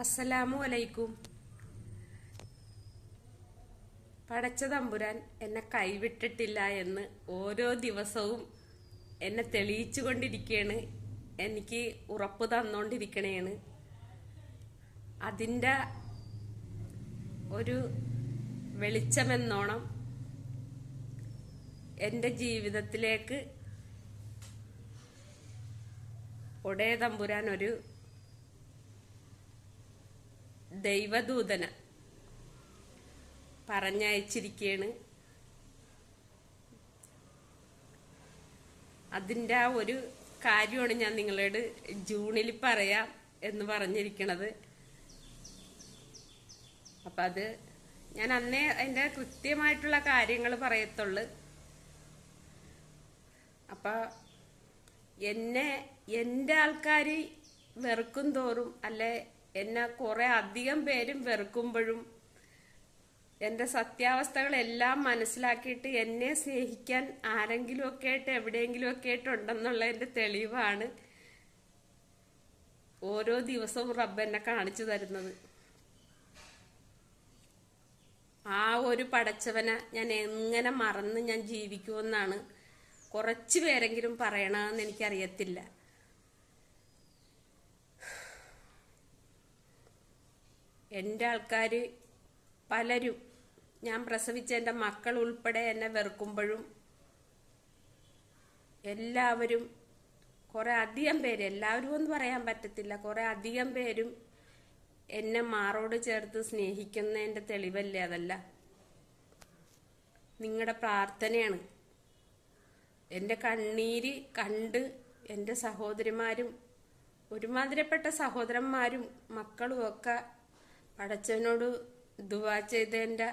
അസ്സലാമു അലൈക്കും. പടച്ച തമ്പുരാൻ എന്നെ കൈവിട്ടിട്ടില്ല എന്ന് ഓരോ ദിവസവും എന്നെ തെളിയിച്ചു കൊണ്ടിരിക്കുകയാണ് എനിക്ക് ഉറപ്പ് തന്നുകൊണ്ടിരിക്കണേണ് അതിന്റെ ഒരു വെളിച്ചമെന്നോണം എന്റെ ജീവിതത്തിലേക്ക് ഒടേ തമ്പുരാൻ ഒരു ദൈവദൂതന പറഞ്ഞയച്ചിരിക്കുകയാണ് അതിന്റെ ആ ഒരു കാര്യമാണ് ഞാൻ നിങ്ങളോട് ജൂണിൽ പറയാം എന്ന് പറഞ്ഞിരിക്കണത്. അപ്പം അത് ഞാൻ അന്നേ അതിന്റെ കൃത്യമായിട്ടുള്ള കാര്യങ്ങൾ പറയത്തുള്ളു. അപ്പം എന്നെ എന്റെ ആൾക്കാർ വെറുക്കും തോറും അല്ലെ എന്നെ കുറെ അധികം പേരും വെറുക്കുമ്പോഴും എന്റെ സത്യാവസ്ഥകളെല്ലാം മനസ്സിലാക്കിയിട്ട് എന്നെ സ്നേഹിക്കാൻ ആരെങ്കിലും ഒക്കെ ആയിട്ട് എവിടെയെങ്കിലും ഒക്കെ ആയിട്ട് ഉണ്ടെന്നുള്ളതിന്റെ തെളിവാണ് ഓരോ ദിവസവും റബ്ബ് എന്നെ കാണിച്ചു തരുന്നത്. ആ ഒരു പടച്ചവനെ ഞാൻ എങ്ങനെ മറന്ന് ഞാൻ ജീവിക്കുമെന്നാണ് കുറച്ച് പേരെങ്കിലും പറയണമെന്ന് എനിക്കറിയത്തില്ല. എന്റെ ആൾക്കാർ പലരും ഞാൻ പ്രസവിച്ച എന്റെ മക്കൾ ഉൾപ്പെടെ എന്നെ വെറുക്കുമ്പോഴും എല്ലാവരും കുറെ അധികം പേര് എല്ലാവരും എന്ന് പറയാൻ പറ്റത്തില്ല കുറെ അധികം പേരും എന്നെ മാറോട് ചേർത്ത് സ്നേഹിക്കുന്നതിന്റെ തെളിവല്ലേ അതല്ല. നിങ്ങളുടെ പ്രാർത്ഥനയാണ്. എന്റെ കണ്ണീര് കണ്ട് എന്റെ സഹോദരിമാരും ഒരുമാതിരിപ്പെട്ട സഹോദരന്മാരും മക്കളും ഒക്കെ പടച്ചവനോട് ദുവാ ചെയ്തതിന്റെ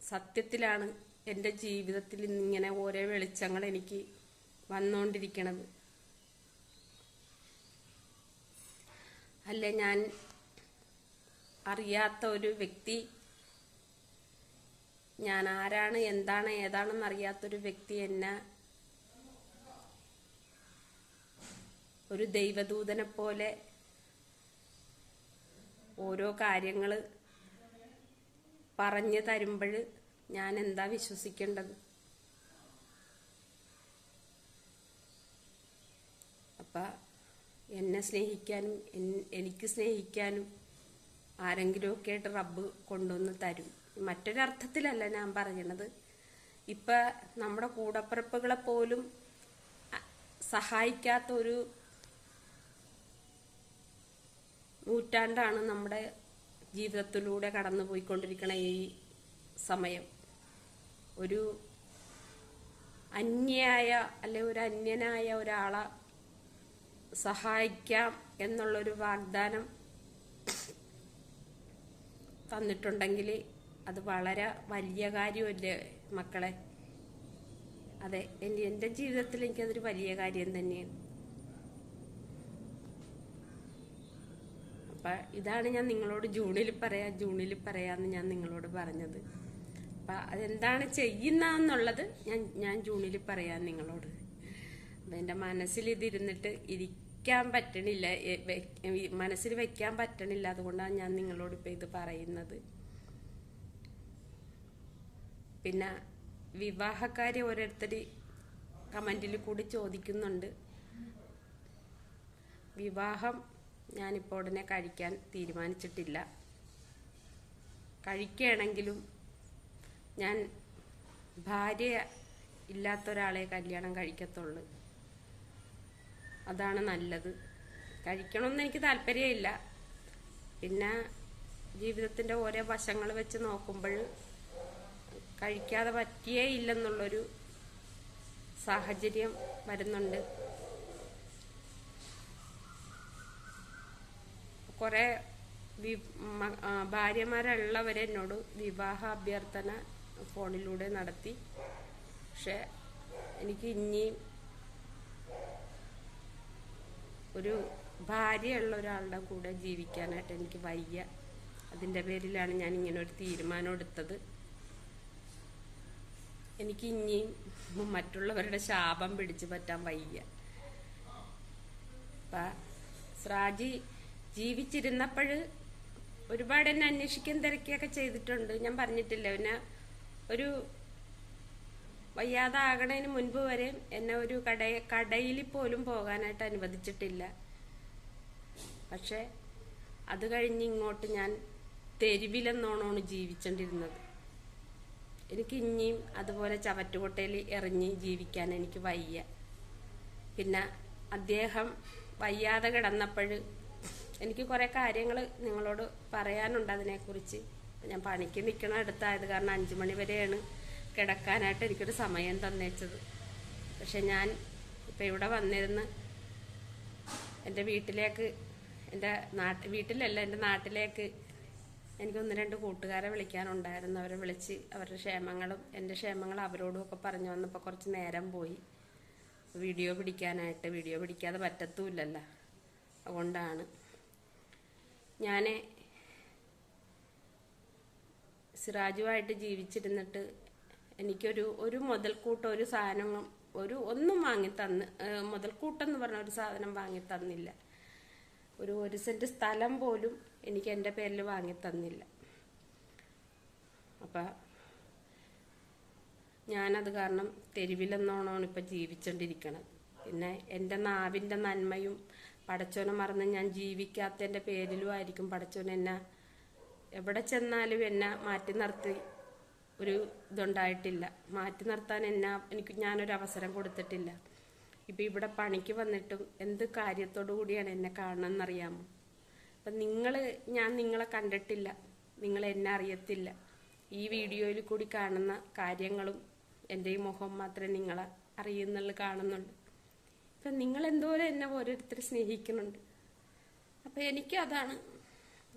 സത്യത്തിലാണ് എന്റെ ജീവിതത്തിൽ ഇന്നിങ്ങനെ ഓരോ വെളിച്ചങ്ങൾ എനിക്ക് വന്നുകൊണ്ടിരിക്കണത് അല്ലെ ഞാൻ അറിയാത്ത ഒരു വ്യക്തി ഞാൻ ആരാണ് എന്താണ് ഏതാണെന്ന് അറിയാത്തൊരു വ്യക്തി എന്നെ ഒരു ദൈവദൂതനെ പോലെ ഓരോ കാര്യങ്ങൾ പറഞ്ഞു തരുമ്പോൾ ഞാൻ എന്താ വിശ്വസിക്കേണ്ടത്? അപ്പം എന്നെ സ്നേഹിക്കാനും എനിക്ക് സ്നേഹിക്കാനും ആരെങ്കിലുമൊക്കെ ആയിട്ട് റബ്ബ് കൊണ്ടുവന്ന് തരും. മറ്റൊരർത്ഥത്തിലല്ല ഞാൻ പറയണത്. ഇപ്പം നമ്മുടെ കൂടപ്പിറപ്പുകളെ പോലും സഹായിക്കാത്ത ഒരു നൂറ്റാണ്ടാണ് നമ്മുടെ ജീവിതത്തിലൂടെ കടന്നു പോയിക്കൊണ്ടിരിക്കണ ഈ സമയം. ഒരു അന്യായ അല്ലെ ഒരു അന്യനായ ഒരാളെ സഹായിക്കാം എന്നുള്ളൊരു വാഗ്ദാനം തന്നിട്ടുണ്ടെങ്കിൽ അത് വളരെ വലിയ കാര്യമല്ലേ മക്കളെ? അതെ എന്റെ എന്റെ ജീവിതത്തിൽ എനിക്കതൊരു വലിയ കാര്യം തന്നെയാണ്. അപ്പം ഇതാണ് ഞാൻ നിങ്ങളോട് ജൂണിൽ പറയാം ജൂണിൽ പറയാമെന്ന് ഞാൻ നിങ്ങളോട് പറഞ്ഞത്. അപ്പം അതെന്താണ് ചെയ്യുന്നതെന്നുള്ളത് ഞാൻ ഞാൻ ജൂണിൽ പറയാം നിങ്ങളോട്. അപ്പം എന്റെ മനസ്സിൽ ഇതിരുന്നിട്ട് ഇരിക്കാൻ പറ്റണില്ല മനസ്സിൽ വെക്കാൻ പറ്റണില്ല അതുകൊണ്ടാണ് ഞാൻ നിങ്ങളോട് ഇപ്പം ഇത് പറയുന്നത്. പിന്നെ വിവാഹക്കാരി ഓരോരുത്തർ കമന്റിൽ കൂടി ചോദിക്കുന്നുണ്ട്. വിവാഹം ഞാനിപ്പോൾ ഉടനെ കഴിക്കാൻ തീരുമാനിച്ചിട്ടില്ല. കഴിക്കുകയാണെങ്കിലും ഞാൻ ഭാര്യ ഇല്ലാത്തൊരാളെ കല്യാണം കഴിക്കത്തുള്ളൂ. അതാണ് നല്ലത്. കഴിക്കണമെന്ന് എനിക്ക് താല്പര്യമില്ല. പിന്നെ ജീവിതത്തിന്റെ ഓരോ വശങ്ങൾ വെച്ച് നോക്കുമ്പോൾ കഴിക്കാതെ പറ്റിയേ ഇല്ലെന്നുള്ളൊരു സാഹചര്യം വരുന്നുണ്ട്. കുറെ ഭാര്യമാരുള്ളവരെ എന്നോട് വിവാഹ അഭ്യർത്ഥന ഫോണിലൂടെ നടത്തി. പക്ഷെ എനിക്ക് ഇനിയും ഒരു ഭാര്യയുള്ള ഒരാളുടെ കൂടെ ജീവിക്കാനായിട്ട് എനിക്ക് വയ്യ. അതിന്റെ പേരിലാണ് ഞാൻ ഇങ്ങനെ ഒരു തീരുമാനം എടുത്തത്. എനിക്ക് ഇനിയും മറ്റുള്ളവരുടെ ശാപം പിടിച്ചു പറ്റാൻ വയ്യ. അപ്പം സ്രാജി ജീവിച്ചിരുന്നപ്പോൾ ഒരുപാട് എന്നെ അന്വേഷിക്കാൻ തിരക്കിയൊക്കെ ചെയ്തിട്ടുണ്ട്. ഞാൻ പറഞ്ഞിട്ടില്ല പിന്നെ ഒരു വയ്യാതാകണതിന് മുൻപ് വരെ എന്നെ ഒരു കട കടയിൽ പോലും പോകാനായിട്ട് അനുവദിച്ചിട്ടില്ല. പക്ഷെ അത് കഴിഞ്ഞ് ഇങ്ങോട്ട് ഞാൻ തെരുവിലെന്നോണമാണ് ജീവിച്ചോണ്ടിരുന്നത്. എനിക്ക് ഇനിയും അതുപോലെ ചവറ്റുകൊട്ടയിൽ എറിഞ്ഞ് ജീവിക്കാൻ എനിക്ക് വയ്യ. പിന്നെ അദ്ദേഹം വയ്യാതെ കിടന്നപ്പോൾ എനിക്ക് കുറേ കാര്യങ്ങൾ നിങ്ങളോട് പറയാനുണ്ട് അതിനെക്കുറിച്ച്. ഞാൻ പണിക്ക് നിൽക്കണ അടുത്തായത് കാരണം അഞ്ചു മണി വരെയാണ് കിടക്കാനായിട്ട് എനിക്കൊരു സമയം തന്നേച്ചത്. പക്ഷെ ഞാൻ ഇപ്പം ഇവിടെ വന്നിരുന്ന് എന്റെ വീട്ടിലേക്ക് എന്റെ നാട്ടിൽ വീട്ടിലല്ല എന്റെ നാട്ടിലേക്ക് എനിക്ക് ഒന്ന് രണ്ട് കൂട്ടുകാരെ വിളിക്കാനുണ്ടായിരുന്നു. അവരെ വിളിച്ച് അവരുടെ ക്ഷേമങ്ങളും എന്റെ ക്ഷേമങ്ങളും അവരോടും ഒക്കെ പറഞ്ഞു വന്നപ്പോൾ കുറച്ച് നേരം പോയി. വീഡിയോ പിടിക്കാനായിട്ട് വീഡിയോ പിടിക്കാതെ പറ്റത്തുമില്ലല്ലോ അതുകൊണ്ടാണ്. ഞാൻ സിറാജുമായിട്ട് ജീവിച്ചിരുന്നിട്ട് എനിക്കൊരു ഒരു മുതൽക്കൂട്ട് ഒരു സാധനം ഒരു ഒന്നും വാങ്ങി തന്ന് മുതൽക്കൂട്ടെന്ന് പറഞ്ഞ ഒരു സാധനം വാങ്ങി തന്നില്ല. ഒരു ഒരു സെന്റ് സ്ഥലം പോലും എനിക്ക് എന്റെ പേരിൽ വാങ്ങി തന്നില്ല. അപ്പം ഞാനത് കാരണം തെരുവിലെന്നോണമാണ് ഇപ്പം ജീവിച്ചോണ്ടിരിക്കണത്. പിന്നെ എന്റെ നാവിന്റെ നന്മയും പടച്ചോനെ മറന്ന് ഞാൻ ജീവിക്കാത്തതിന്റെ പേരിലും ആയിരിക്കും പടച്ചോൻ എന്നെ എവിടെ ചെന്നാലും എന്നെ മാറ്റി നിർത്തി ഒരു ഇതുണ്ടായിട്ടില്ല. മാറ്റി നിർത്താൻ എന്നെ എനിക്ക് ഞാനൊരു അവസരം കൊടുത്തിട്ടില്ല. ഇപ്പം ഇവിടെ പണിക്ക് വന്നിട്ടും എന്ത് കാര്യത്തോടു കൂടിയാണ് എന്നെ കാണണമെന്നറിയാമോ അപ്പം നിങ്ങൾ ഞാൻ നിങ്ങളെ കണ്ടിട്ടില്ല. നിങ്ങൾ എന്നെ അറിയത്തില്ല. ഈ വീഡിയോയിൽ കൂടി കാണുന്ന കാര്യങ്ങളും എന്റെ ഈ മുഖം മാത്രമേ നിങ്ങളെ അറിയുന്നുള്ളു കാണുന്നുണ്ട് അപ്പം നിങ്ങൾ എന്തോരം എന്നെ ഓരോരുത്തർ സ്നേഹിക്കുന്നുണ്ട്. അപ്പം എനിക്ക് അതാണ്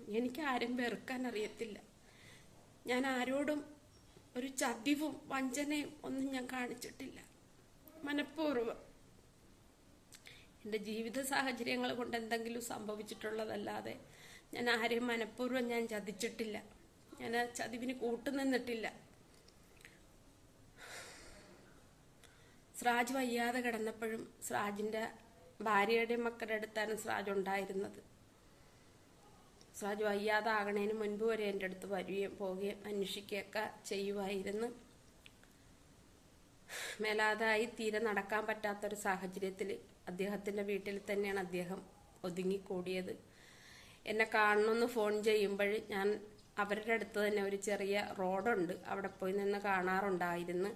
എനിക്ക് ആരും വെറുക്കാൻ അറിയത്തില്ല. ഞാൻ ആരോടും ഒരു ചതിവും വഞ്ചനയും ഒന്നും ഞാൻ കാണിച്ചിട്ടില്ല. മനഃപൂർവം. എന്റെ ജീവിത സാഹചര്യങ്ങൾ കൊണ്ട് എന്തെങ്കിലും സംഭവിച്ചിട്ടുള്ളതല്ലാതെ ഞാൻ ആരെയും മനഃപൂർവം ഞാൻ ചതിച്ചിട്ടില്ല. ഞാൻ ആ ചതിവിന് കൂട്ടുനിന്നിട്ടില്ല. സ്രാജ് വയ്യാതെ കിടന്നപ്പോഴും സ്രാജിന്റെ ഭാര്യയുടെ മക്കളുടെ അടുത്താണ് സ്രാജ് ഉണ്ടായിരുന്നത്. സ്രാജ് വയ്യാതെ ആകണേന് മുൻപ് വരെ എന്റെ അടുത്ത് വരികയും പോവുകയും അന്വേഷിക്കുകയൊക്കെ ചെയ്യുമായിരുന്നു മേലാതായി തീരെ നടക്കാൻ പറ്റാത്തൊരു സാഹചര്യത്തിൽ അദ്ദേഹത്തിന്റെ വീട്ടിൽ തന്നെയാണ് അദ്ദേഹം ഒതുങ്ങിക്കൂടിയത്. എന്നെ കാണണമെന്ന് ഫോൺ ചെയ്യുമ്പോൾ ഞാൻ അവരുടെ അടുത്ത് തന്നെ ഒരു ചെറിയ റോഡുണ്ട്. അവിടെ പോയി നിന്ന് കാണാറുണ്ടായിരുന്നു.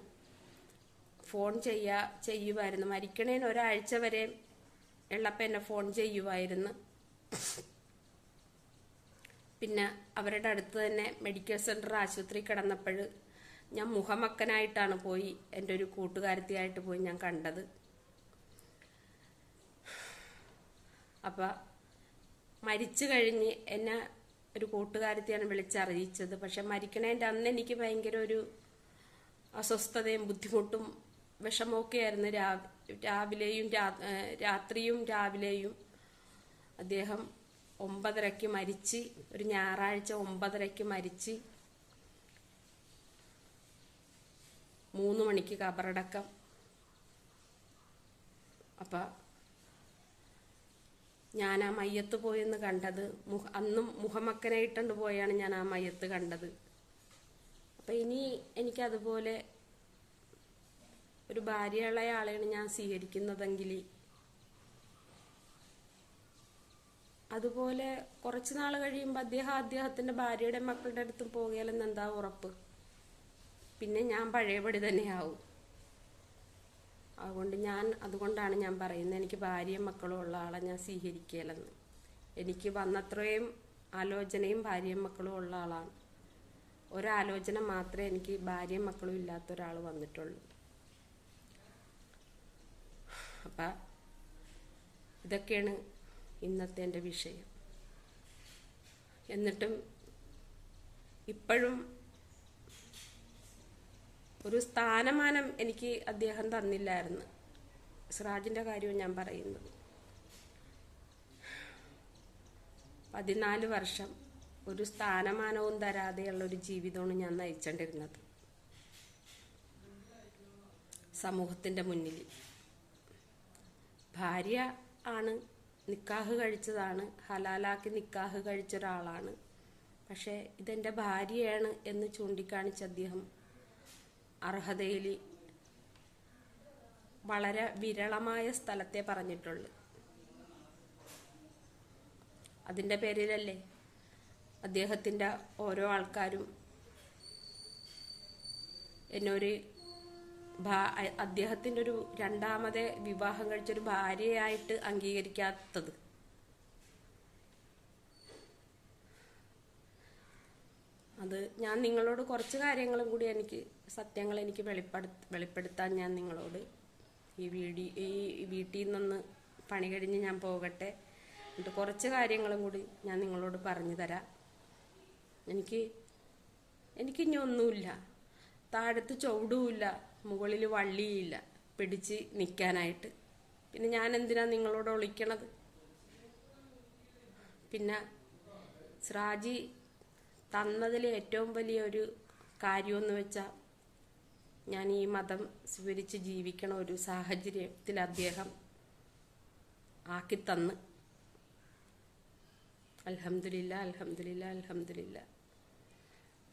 ഫോൺ ചെയ്യുക ചെയ്യുമായിരുന്നു മരിക്കണേന് ഒരാഴ്ച വരെ ഉള്ളപ്പോൾ എന്നെ ഫോൺ ചെയ്യുമായിരുന്നു പിന്നെ അവരുടെ അടുത്ത് തന്നെ മെഡിക്കൽ സെന്റർ ആശുപത്രി കിടന്നപ്പോൾ ഞാൻ മുഖമക്കനായിട്ടാണ് പോയി എന്റെ ഒരു കൂട്ടുകാരത്തിയായിട്ട് പോയി ഞാൻ കണ്ടത്. അപ്പം മരിച്ചു കഴിഞ്ഞ് എന്നെ ഒരു കൂട്ടുകാരത്തിയാണ് വിളിച്ചറിയിച്ചത്. പക്ഷെ മരിക്കണേന്റെ അന്ന് എനിക്ക് ഭയങ്കര ഒരു അസ്വസ്ഥതയും ബുദ്ധിമുട്ടും വിഷമമൊക്കെ ആയിരുന്നു രാവിലെയും രാത്രിയും രാവിലെയും അദ്ദേഹം ഒമ്പതരയ്ക്ക് മരിച്ച് ഒരു ഞായറാഴ്ച ഒമ്പതരയ്ക്ക് മരിച്ച് മൂന്ന് മണിക്ക് കബറടക്കം. അപ്പം ഞാൻ ആ മയ്യത്ത് പോയെന്ന് കണ്ടത് മുഹ അന്നും മുഖമക്കനായിട്ടുണ്ട് പോയാണ് ഞാൻ ആ മയ്യത്ത് കണ്ടത്. അപ്പം ഇനി എനിക്കതുപോലെ ഒരു ഭാര്യയുള്ള ആളെയാണ് ഞാൻ സ്വീകരിക്കുന്നതെങ്കിൽ. അതുപോലെ കുറച്ച് നാൾ കഴിയുമ്പോൾ അദ്ദേഹം അദ്ദേഹത്തിന്റെ ഭാര്യയുടെ മക്കളുടെ അടുത്തും പോകിയാലെന്ന് എന്താ ഉറപ്പ്? പിന്നെ ഞാൻ പഴയപടി തന്നെയാവും. അതുകൊണ്ട് ഞാൻ അതുകൊണ്ടാണ് ഞാൻ പറയുന്നത് എനിക്ക് ഭാര്യയും മക്കളും ഉള്ള ആളെ ഞാൻ സ്വീകരിക്കലെന്ന്. എനിക്ക് വന്നത്രയും ആലോചനയും ഭാര്യയും മക്കളും ഉള്ള ആളാണ്. ഒരാലോചന മാത്രമേ എനിക്ക് ഭാര്യയും മക്കളും ഇല്ലാത്ത ഒരാൾ വന്നിട്ടുള്ളൂ. അപ്പം ഇതൊക്കെയാണ് ഇന്നത്തെ എന്റെ വിഷയം. എന്നിട്ടും ഇപ്പോഴും ഒരു സ്ഥാനമാനം എനിക്ക് അദ്ദേഹം തന്നില്ലായിരുന്നു. സിറാജിന്റെ കാര്യവും ഞാൻ പറയുന്നത്. പതിനാല് വർഷം ഒരു സ്ഥാനമാനവും തരാതെയുള്ള ഒരു ജീവിതമാണ് ഞാൻ നയിച്ചോണ്ടിരുന്നത്. സമൂഹത്തിന്റെ മുന്നിൽ. ഭാര്യ ആണ്. നിക്കാഹ് കഴിച്ചതാണ്. ഹലാലാക്കി നിക്കാഹ് കഴിച്ച ഒരാളാണ് പക്ഷേ ഇതെന്റെ ഭാര്യയാണ് എന്ന് ചൂണ്ടിക്കാണിച്ച അദ്ദേഹം അർഹതയിൽ വളരെ വിരളമായ സ്ഥലത്തെ പറഞ്ഞിട്ടുള്ളൂ. അതിന്റെ പേരിലല്ലേ അദ്ദേഹത്തിന്റെ ഓരോ ആൾക്കാരും എന്നൊരു അദ്ദേഹത്തിന്റെ ഒരു രണ്ടാമതെ വിവാഹം കഴിച്ചൊരു ഭാര്യയായിട്ട് അംഗീകരിക്കാത്തത്. അത് ഞാൻ നിങ്ങളോട് കുറച്ച് കാര്യങ്ങളും കൂടി എനിക്ക് സത്യങ്ങൾ എനിക്ക് വെളിപ്പെടു വെളിപ്പെടുത്താൻ ഞാൻ നിങ്ങളോട് ഈ വീടി ഈ വീട്ടിൽ നിന്ന് പണി കഴിഞ്ഞ് ഞാൻ പോകട്ടെ. എന്നിട്ട് കുറച്ച് കാര്യങ്ങളും കൂടി ഞാൻ നിങ്ങളോട് പറഞ്ഞു തരാം. എനിക്ക് എനിക്കിനി ഒന്നുമില്ല. താഴത്ത് ചുവടുമില്ല മുകളിൽ വള്ളിയില്ല. പിടിച്ച് നിൽക്കാനായിട്ട് പിന്നെ ഞാൻ എന്തിനാ നിങ്ങളോട് ഒളിക്കണത് പിന്നെ സ്രാജി തന്നതിൽ ഏറ്റവും വലിയ ഒരു കാര്യമെന്ന് വെച്ചാൽ ഞാൻ ഈ മതം സ്വീകരിച്ച് ജീവിക്കണ ഒരു സാഹചര്യത്തിൽ അദ്ദേഹം ആക്കി തന്ന് അലഹമില്ല അലഹമില്ല അൽഹംദുലില്ല.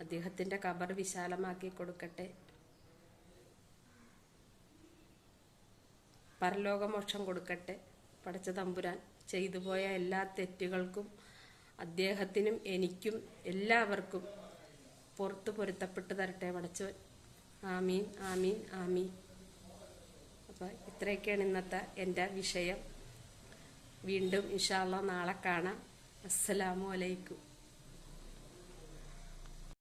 അദ്ദേഹത്തിന്റെ കബർ വിശാലമാക്കി കൊടുക്കട്ടെ. പരലോകമോക്ഷം കൊടുക്കട്ടെ. പടച്ച തമ്പുരാൻ ചെയ്തു പോയ എല്ലാ തെറ്റുകൾക്കും അദ്ദേഹത്തിനും എനിക്കും എല്ലാവർക്കും പുറത്ത് പൊരുത്തപ്പെട്ട് തരട്ടെ പടച്ചവൻ. ആമീൻ ആമീൻ ആമീൻ. അപ്പോൾ ഇത്രയൊക്കെയാണ് ഇന്നത്തെ എന്റെ വിഷയം. വീണ്ടും ഇഷാള്ള നാളെ കാണാം. അസ്സലാമു അലൈക്കും.